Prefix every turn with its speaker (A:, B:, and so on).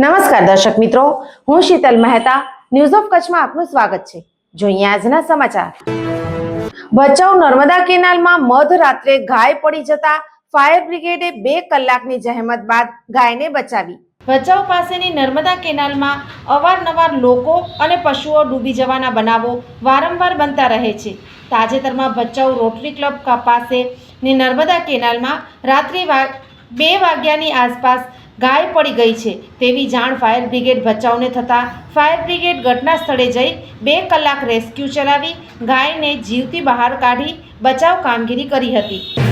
A: નમસ્કાર દર્શક મિત્રો, હું શીતલ મહેતા ન્યૂઝ ઓફ કચ્છમાં આપનું સ્વાગત છે. જોઈએ આજના સમાચાર. ભચાઉ નર્મદા કેનાલમાં મધરાત્રે ગાય પડી જતા ફાયર બ્રિગેડે બે કલાકની જહેમત બાદ ગાયને બચાવી. ભચાઉ પાસેની નર્મદા કેનાલમાં અવારનવાર લોકો અને પશુઓ ડૂબી જવાના બનાવો વારંવાર બનતા રહે છે. તાજેતરમાં ભચાઉ રોટરી ક્લબ પાસેની નર્મદા કેનાલમાં રાત્રે બે વાગ્યાની આસપાસ ગાય પડી ગઈ છે. તેવી જાણ ફાયર બ્રિગેડ ભચાઉને થતાં ફાયર બ્રિગેડ ઘટના સ્થળે જઈ બે કલાક રેસ્ક્યુ ચલાવી ગાયને જીવતી બહાર કાઢી બચાવ કામગીરી કરી હતી.